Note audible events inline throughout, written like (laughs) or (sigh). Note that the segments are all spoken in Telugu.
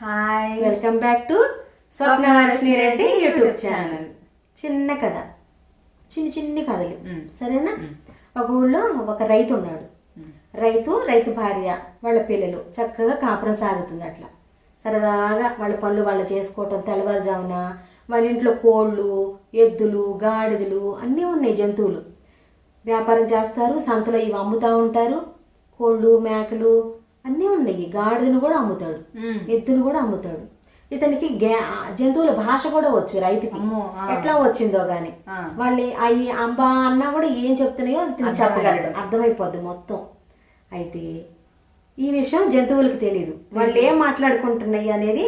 Hi. Welcome back to Swapnavarshini Reddy YouTube channel. చిన్న కథ. చిన్ని చిన్ని కథలు. సరేనా? ఒక ఊళ్ళో ఒక రైతు ఉన్నాడు. రైతు రైతు భార్య వాళ్ళ పిల్లలు. చక్కగా కాపురం సాగుతుంది అట్లా. సరదాగా వాళ్ళ పనులు వాళ్ళు చేసుకోవటం తెల్లవారుజామున వాళ్ళ ఇంట్లో కోళ్ళు ఎద్దులు గాడిదలు అన్నీ ఉన్నాయి జంతువులు. వ్యాపారం చేస్తారు సంతలో ఇవి అమ్ముతూ ఉంటారు. కోళ్ళు మేకలు అన్నీ ఉన్నాయి. గాడిదను కూడా అమ్ముతాడు. ఎద్దును కూడా అమ్ముతాడు. ఇతనికి జంతువుల భాష కూడా వచ్చు రైతుకి. ఎట్లా వచ్చిందో గాని. వాళ్ళు అవి అంబా అన్నా కూడా ఏం చెప్తున్నాయో తిని చెప్పగలడు. అర్థమైపోద్ది మొత్తం. అయితే ఈ విషయం జంతువులకు తెలియదు వాళ్ళు ఏం మాట్లాడుకుంటున్నాయి అనేది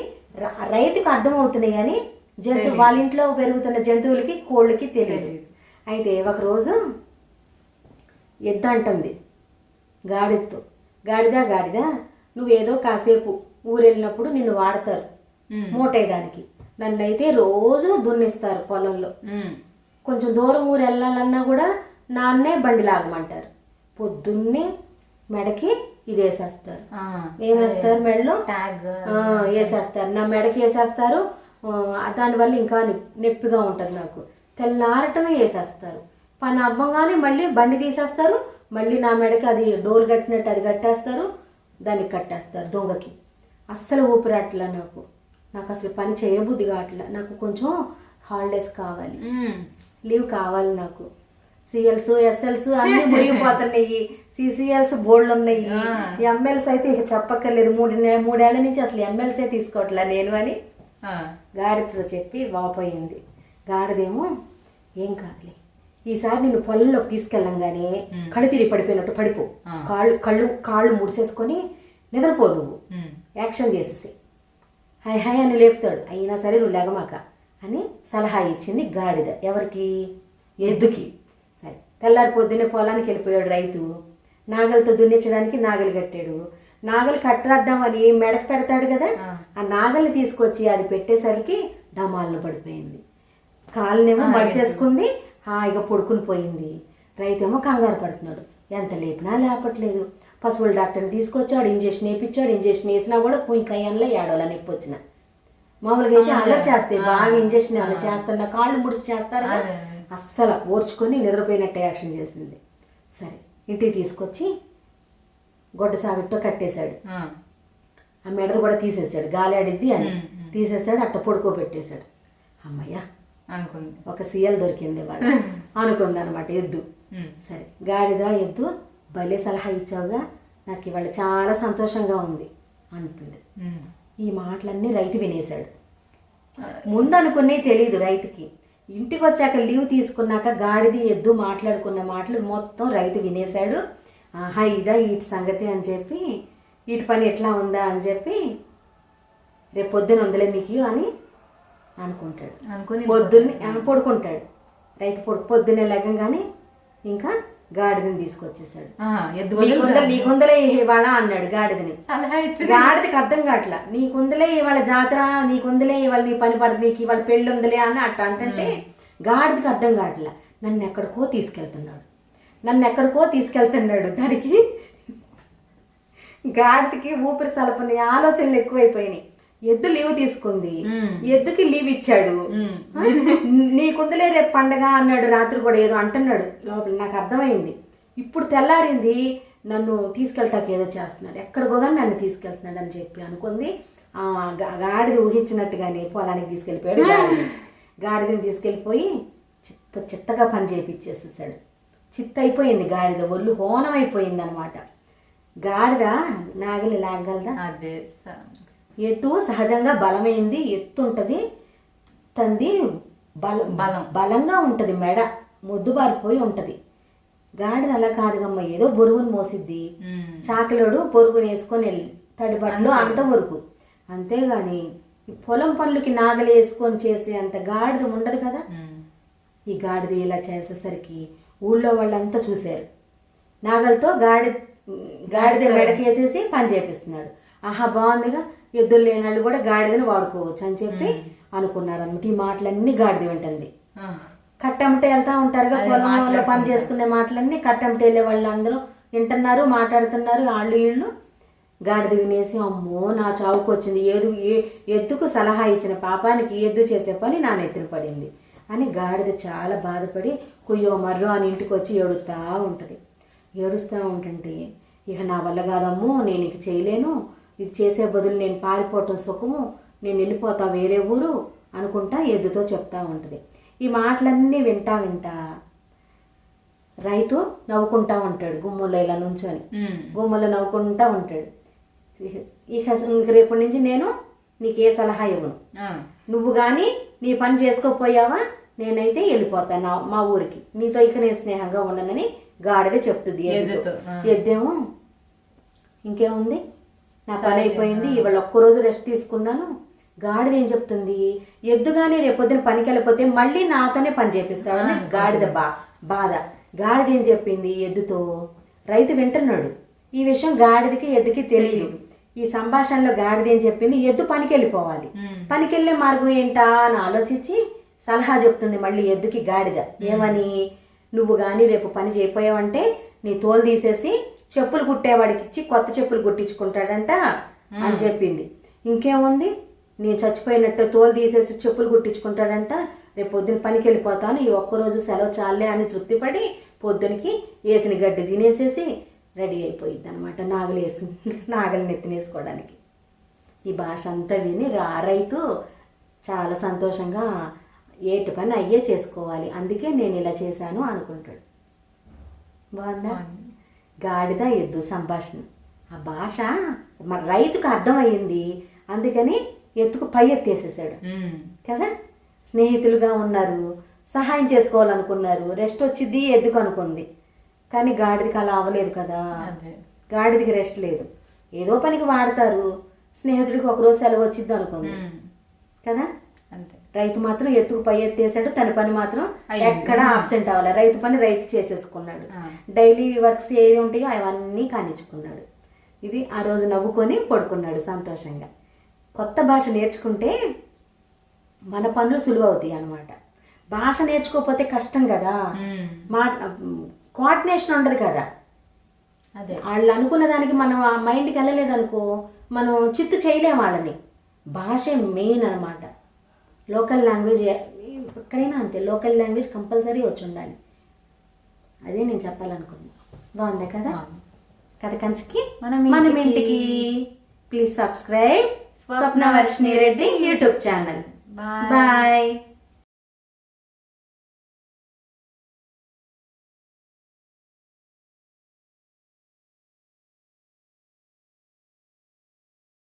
రైతుకు అర్థమవుతున్నాయి కానీ జంతు వాళ్ళ ఇంట్లో పెరుగుతున్న జంతువులకి కోళ్ళకి తెలియదు అయితే ఒకరోజు ఎద్దు అంటుంది గాడిదతో. గాడిద గాడిద నువ్వేదో కాసేపు ఊరెళ్ళినప్పుడు నిన్ను వాడతారు. మూటేయడానికి. నన్నైతే రోజు దున్నిస్తారు పొలంలో. కొంచెం దూరం ఊరు వెళ్ళాలన్నా కూడా నాన్నే బండి లాగమంటారు. పొద్దున్నే మెడకి ఇది వేసేస్తారు. ఆ. ఏం వేస్తారు మెడలో? వేసేస్తారు. నా మెడకి వేసేస్తారు. దానివల్ల ఇంకా నొప్పి- నొప్పిగా ఉంటుంది నాకు. తెల్లారటమే వేసేస్తారు. పని అవ్వగానే మళ్ళీ బండి తీసేస్తారు. మళ్ళీ నా మెడకి అది డోర్ కట్టినట్టు అది కట్టేస్తారు దానికి కట్టేస్తారు దొంగకి. అస్సలు ఊపిరాట్లా నాకు. నాకు అసలు పని చేయబుద్ధి కావట్లా. నాకు కొంచెం హాలిడేస్ కావాలి. లీవ్ కావాలి నాకు. సిఎల్స్ ఎస్ఎల్స్ అన్ని (laughs) మురిగిపోతున్నాయి. సిసిఎల్స్ బోర్డులు ఉన్నాయి. ఎంఎల్స్ అయితే ఇక చెప్పక్కర్లేదు. మూడు మూడేళ్ళ నుంచి అసలు ఎమ్మెల్సే తీసుకోవట్లే నేను అని ఆ. గాడిదతో చెప్పి వాపోయింది. గాడిదేమో ఏం కాదులే. ఈసారి నిన్ను పొలంలోకి తీసుకెళ్ళంగానే కళ్ళు తిరిగి పడిపోయినట్టు పడిపో. కాళ్ళు కళ్ళు కాళ్ళు ముడిసేసుకొని నిద్రపో నువ్వు. యాక్షన్ చేసేసి హాయ్ హాయ్ అని లేపుతాడు. అయినా సరే నువ్వు లెగమాక అని సలహా ఇచ్చింది గాడిద. ఎవరికి? ఎద్దుకి. సరే తెల్లారి పొద్దున్నే పొలానికి వెళ్ళిపోయాడు రైతు. నాగలితో దున్నించడానికి నాగలి కట్టాడు. నాగలి కట్టద్దామని మెడకు పెడతాడు కదా? ఆ. నాగల్ని తీసుకొచ్చి అది పెట్టేసరికి డమాలను పడిపోయింది. కాళ్ళనేమో మడిసేసుకుంది. హాయిగా పడుకుని పోయింది. రైతేమో కంగారు పడుతున్నాడు. ఎంత లేపినా లేపట్లేదు. పశువుల డాక్టర్ని తీసుకొచ్చాడు ఇంజక్షన్ వేయించాడు ఇంజక్షన్ వేసినా కూడా పోయి కయ్యంలో ఏడవల నొప్పి వచ్చిన. మామూలుగా అయితే అలా చేస్తాయి బాగా ఇంజక్షన్ అలా చేస్తారు నా కాళ్ళు ముడిసి చేస్తారు. అస్సలు ఓర్చుకొని నిద్రపోయినట్టే యాక్షన్ చేసింది. సరే ఇంటికి తీసుకొచ్చి గొడ్డ సావిట్టో కట్టేశాడు. ఆ. మెడద కూడా తీసేశాడు. గాలాడిద్ది అని. తీసేశాడు అట్ట పడుకోబెట్టేశాడు. అమ్మయ్య అనుకుంది. ఒక సీఎల్ దొరికింది వాడు (laughs) అనుకుంది అనమాట ఎద్దు. సరే గాడిద ఎద్దు భలే సలహా ఇచ్చావుగా నాకు ఇవాళ చాలా సంతోషంగా ఉంది అనుకుంది. ఈ మాటలన్నీ రైతు వినేశాడు. ముందు అనుకునే తెలియదు రైతుకి. ఇంటికి వచ్చాక లీవ్ తీసుకున్నాక గాడిది ఎద్దు మాట్లాడుకున్న మాటలు మొత్తం రైతు వినేశాడు. ఆహా ఇదా వీటి సంగతి అని చెప్పి వీటి పని ఎట్లా ఉందా అని చెప్పి రేపు పొద్దున ఉందిలే మీకు అని అనుకుంటాడు. అనుకుని పొద్దున్నే పడుకుంటాడు. రైతు పొడు పొద్దున్నే లెగంగానే ఇంకా గాడిదని తీసుకొచ్చేసాడు. నీకుందలే ఇవాళ అన్నాడు గాడిదని. గాడిదకి అర్థం కావట్లా. నీకుందలే ఇవాళ జాతర నీకుందలే ఇవాళ నీ పని పడదు నీకు ఇవాళ పెళ్ళి ఉందిలే అని అట్ట అంటే గాడిదకి అర్థం కావట్లా. నన్ను ఎక్కడికో తీసుకెళ్తున్నాడు. నన్ను ఎక్కడికో తీసుకెళ్తున్నాడు. దానికి గాడిదకి ఊపిరి సలపని ఆలోచనలు ఎక్కువైపోయినాయి. ఎద్దు లీవ్ తీసుకుంది. ఎద్దుకి లీవ్ ఇచ్చాడు? నీకుందిలే రేపు పండగ అన్నాడు రాత్రి కూడా ఏదో అంటున్నాడు. లోపల నాకు అర్థమైంది. ఇప్పుడు తెల్లారింది నన్ను తీసుకెళ్ళటానికి ఏదో చేస్తున్నాడు. ఎక్కడికో కానీ నన్ను తీసుకెళ్తున్నాడు అని చెప్పి అనుకుంది. గాడిద ఊహించినట్టుగానే పొలానికి తీసుకెళ్ళిపోయాడు గాడిద. గాడిదని తీసుకెళ్ళిపోయి చిత్త చిత్తగా పని చేయించేసేసాడు చిత్త అయిపోయింది గాడిద ఒళ్ళు హోనం అయిపోయింది అనమాట గాడిద నాగలి లాగలదా? అదే ఎత్తు సహజంగా బలమైంది ఎత్తు ఉంటుంది తంది బల బలం. బలంగా ఉంటుంది మెడ మొద్దుబారిపోయి ఉంటుంది. గాడిద అలా కాదుగమ్మ ఏదో బొరుగును మోసిద్ది. చాకలోడు బొరుగును వేసుకొని వెళ్ళి తడిబట్టలు అంత. వరకు అంతేగాని ఈ పొలం పనులకి నాగలి వేసుకొని చేసే అంత గాడిద ఉండదు కదా. ఈ గాడిద ఇలా చేసేసరికి ఊళ్ళో వాళ్ళంతా చూశారు. నాగలతో గాడి గాడిద మెడకేసేసి పని చేపిస్తున్నాడు. ఆహా బాగుందిగా. ఎద్దులు లేని వాళ్ళు కూడా గాడిదని వాడుకోవచ్చు అని చెప్పి అనుకున్నారు అనమాట ఈ మాటలన్నీ గాడిద వింటుంది. కట్టెమటే వెళ్తా ఉంటారుగా పొలంలో పని చేసుకునే మాటలన్నీ కట్టెమటే వెళ్ళే వాళ్ళు అందరూ వింటున్నారు మాట్లాడుతున్నారు వాళ్ళు వీళ్ళు గాడిద వినేసి అమ్మో నా చావుకు వచ్చింది. ఏదు ఏ ఎద్దుకు సలహా ఇచ్చిన పాపానికి ఎద్దు చేసే పని నా నెత్తిన పడింది అని గాడిద చాలా బాధపడి కుయ్యో మర్రో అని ఇంటికి వచ్చి ఏడుస్తూ ఉంటుంది. ఏడుస్తూ ఉంటుంటే ఇక నా వల్ల కాదమ్మో నేను ఇక చేయలేను ఇది చేసే బదులు నేను పారిపోవటం సుఖము నేను వెళ్ళిపోతా వేరే ఊరు అనుకుంటా ఎద్దుతో చెప్తా ఉంటుంది. ఈ మాటలన్నీ వింటా వింటా రైతు నవ్వుకుంటా ఉంటాడు గుమ్ములో ఇలా నుంచొని. ఉమ్. గుమ్మలో నవ్వుకుంటా ఉంటాడు. ఇక ఇంక రేపటి నుంచి నేను నీకు ఏ సలహా ఇవ్వను. నువ్వు కానీ నీ పని చేసుకోకపోయావా నేనైతే వెళ్ళిపోతాను నా మా ఊరికి. నీతో ఇక నేను స్నేహంగా ఉండనని గాడిద చెప్తుంది. ఎద్దేమో ఇంకేముంది? నా పని అయిపోయింది ఇవాళ ఒక్కరోజు రెస్ట్ తీసుకున్నాను. గాడిద ఏం చెప్తుంది? ఎద్దుగానే రేపొద్దున పనికి వెళ్ళిపోతే మళ్ళీ నాతోనే పని చేపిస్తాడని గాడిద బా బాధ. గాడిద ఏం చెప్పింది ఎద్దుతో? రైతు వింటున్నాడు. ఈ విషయం గాడిదకి ఎద్దుకి తెలియదు ఈ సంభాషణలో గాడిద ఏం చెప్పింది? ఎద్దు పనికి వెళ్ళిపోవాలి. పనికి వెళ్ళే మార్గం ఏంటా అని ఆలోచించి సలహా చెప్తుంది మళ్ళీ ఎద్దుకి గాడిద. ఏమని? నువ్వు కానీ రేపు పని చేయపోయావంటే నీ తోలు తీసేసి చెప్పులు కుట్టేవాడికి ఇచ్చి కొత్త చెప్పులు కుట్టించుకుంటాడంట అని చెప్పింది. ఇంకేముంది? నేను చచ్చిపోయినట్టు తోలు తీసేసి చెప్పులు కుట్టించుకుంటాడంట. రేపు పొద్దున పనికి వెళ్ళిపోతాను ఈ ఒక్కరోజు సెలవు చాలే అని తృప్తిపడి పొద్దునకి వేసిన గడ్డి తినేసేసి రెడీ అయిపోయింది అనమాట నాగలేసి నాగలి నెత్తినేసుకోవడానికి ఈ భాష అంతా విని రా రైతు చాలా సంతోషంగా ఏటి పని అయ్యే చేసుకోవాలి. అందుకే నేను ఇలా చేశాను అనుకుంటాడు. బాగుందా? బాగుంది. గాడిద ఎద్దు సంభాషణ. ఆ భాష మన రైతుకు అర్థమయ్యింది. అందుకని ఎత్తుకు పై ఎత్తేసేసాడు. కదా? స్నేహితులుగా ఉన్నారు సహాయం చేసుకోవాలనుకున్నారు రెస్ట్ వచ్చింది ఎద్దుకు అనుకుంది. కానీ గాడిదకి అలా అవ్వలేదు కదా? గాడిదకి రెస్ట్ లేదు. ఏదో పనికి వాడతారు. స్నేహితుడికి ఒకరోజు సెలవు వచ్చింది అనుకుంది. కదా? అంతే. రైతు మాత్రం ఎత్తుకు పై ఎత్తేసాడు తన పని మాత్రం. ఎక్కడ ఆబ్సెంట్ అవ్వాలి. రైతు పని రైతు చేసేసుకున్నాడు. డైలీ వర్క్స్ ఏది ఉంటాయో అవన్నీ కానిచ్చుకున్నాడు. ఇది ఆ రోజు నవ్వుకొని పడుకున్నాడు సంతోషంగా. కొత్త భాష నేర్చుకుంటే మన పనులు సులువు అవుతాయి అన్నమాట. భాష నేర్చుకోకపోతే కష్టం కదా. మాట కోఆర్డినేషన్ ఉండదు కదా. అదే. వాళ్ళు అనుకున్న దానికి మనం ఆ మైండ్కి వెళ్ళలేదనుకో మనం చిత్తు చేయలేం వాళ్ళని. భాషే మెయిన్ అనమాట లోకల్ లాంగ్వేజ్ ఎక్కడైనా అంతే లోకల్ లాంగ్వేజ్ కంపల్సరీ వచ్చి ఉండాలి. అదే నేను చెప్పాలనుకున్నా బాగుంది కదా. కథ కంచికి? మనం మనం ఇంటికి. Please subscribe Swapna Varshini Reddy YouTube channel. Bye. Bye.